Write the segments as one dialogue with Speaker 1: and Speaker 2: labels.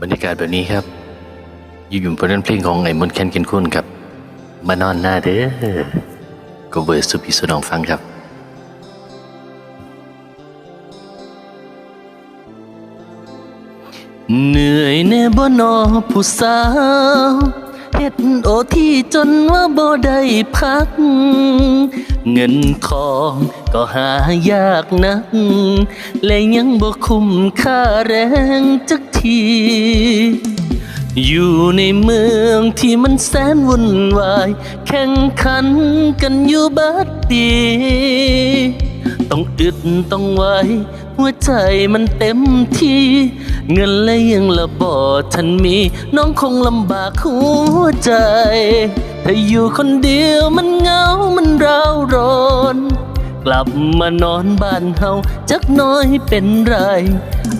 Speaker 1: บรรยากาศแบบนี้ครับอยู่อยู่ผลงานเพลงของไอ้มนแคนกินคุณครับ มานอนหน้าเด้อก็เวอร์สุพี่สุนองฟังครับเหนื่อยแน่บ่นอผู้สาวเฮ็ดโอที่จนว่าบ่ได้พัก เงินทองก็หายากนัก และยังบ่คุ้มค่าแรงจัก ที อยู่ในเมืองที่มันแสนวุ่นวาย แข่งขันกันอยู่บัดดี ต้องอึดต้องไว้ หัวใจมันเต็มที่ เงินและยังละบ่ทันมี น้องคงลำบากหัวใจถ้าอยู่คนเดียวมันเหงา มันร้าวร้อน กลับมานอนบ้านเฮาจักน้อยเป็นไร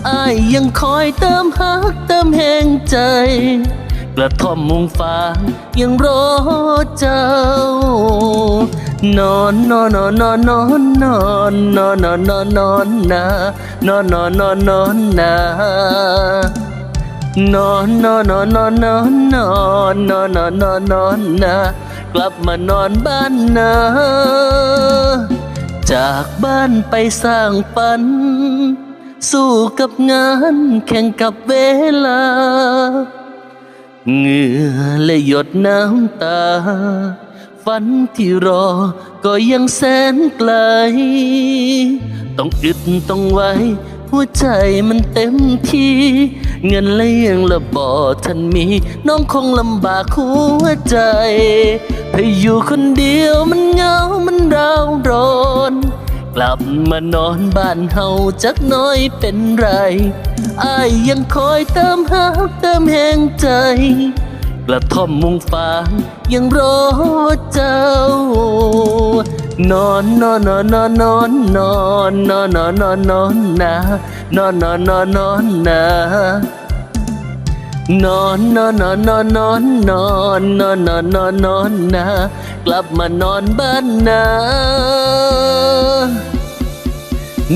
Speaker 1: อายยังคอยเติมฮักเติมแห่งใจ กระท่อมมุงฟางยังรอเจ้านอนนอนนอนนอนนอนนอนนอนนอนนอนนอนนานอนนอนนอนนอนนานอนนอนนอนนอนนอนนอนนอนนอนนอนนอนนากลับมานอนบ้านนาจากบ้านไปสร้างฝัน สู้กับงานแข่งกับเวลา เหงื่อและหยดน้ำตา ฝันที่รอก็ยังแสนไกล ต้องอึดต้องไว้ หัวใจมันเต็มที่ เงินและยังละบ่ทันมี น้องคงลำบากหัวใจถ้าอยู่คนเดียวมันเหงามันร้าวร้อน กลับมานอนบ้านเฮาจักน้อยเป็นไรอายยังคอยเติมฮักเติมแห่งใจ กระท่อมมุงฟางยังรอเจ้านอนนอนนอนนอนนอนนอนนอนนอนนอนนอนนานอนนอนนอนนอนนา นอนนอนนอนนอนนอนนอนนอนนอนนอนนอนนากลับมานอนบ้านนา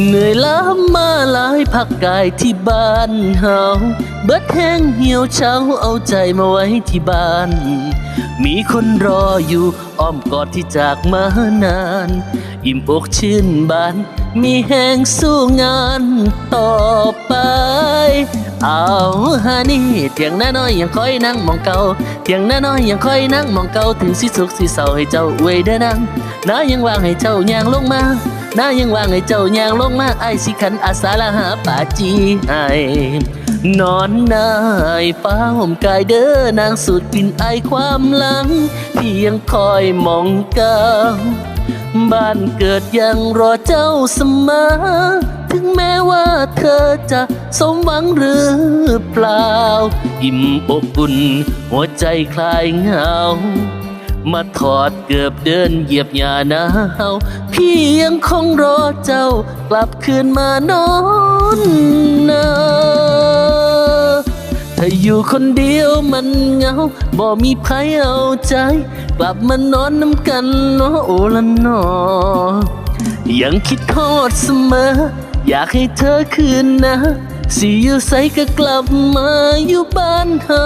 Speaker 1: เหนื่อยล้ามาหลายพักกายที่บ้านเฮาเบิดแห้งเหี่ยวเช้าเอาใจมาไว้ที่บ้าน มีคนรออยู่อ้อมกอดที่จากมานาน อิ่มอกชื่นบาน มีแห้งสู้งานต่อไป เอาฮานี่เถียงน้าน้อยยังคอยนั่งมองเก่าเถียงน้าน้อยยังคอยนั่งมองเก่าถึงสิสุขสิเศร้าให้เจ้าเวยเด้อนังน้ายังวางให้เจ้ายางลงมาน้ายังวางให้เจ้ายางลงมาไอ้สิขันอาสาละหาป่าจีให้นอนนายฟ้าห่มกายเด้อนางสุดกลิ่นไอความหลังที่ยังคอยมองเก้า บ้านเกิดยังรอเจ้าเสมอ ถึงแม้ว่าเธอจะสมหวังหรือเปล่า อิ่มอบอุ่นหัวใจคลายเหงา มาถอดเกือบเดินเหยียบหญ้าหนาวพี่ยังคงรอเจ้ากลับคืนมานอนนาถ้าอยู่คนเดียวมันเหงา บ่มีใครเอาใจ กลับมานอนน้ำกันเนาะโอละนอ ยังคิดทอดเสมอ อยากให้เธอคืนนะ สิอยู่ใสก็กลับมาอยู่บ้านเฮา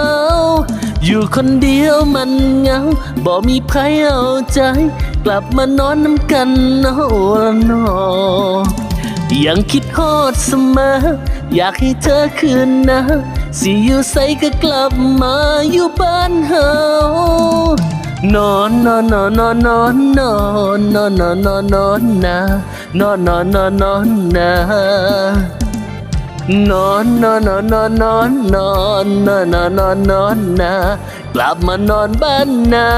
Speaker 1: อยู่คนเดียวมันเหงาบ่มีใครเอาใจ กลับมานอนน้ำกันเนาะโอละนอ ยังคิดฮอดเสมอ อยากให้เธอคืนนะสิอยู่ใสก็กลับมาอยู่บ้านเฮา นอนนอนนอนนอนนอนนอนนอนนอนนอนนอนนะนอนนอนนอนนอนนะนอนนอนนอนนอนนอนนอนนอนนอนนอนนอนนะกลับมานอนบ้านนา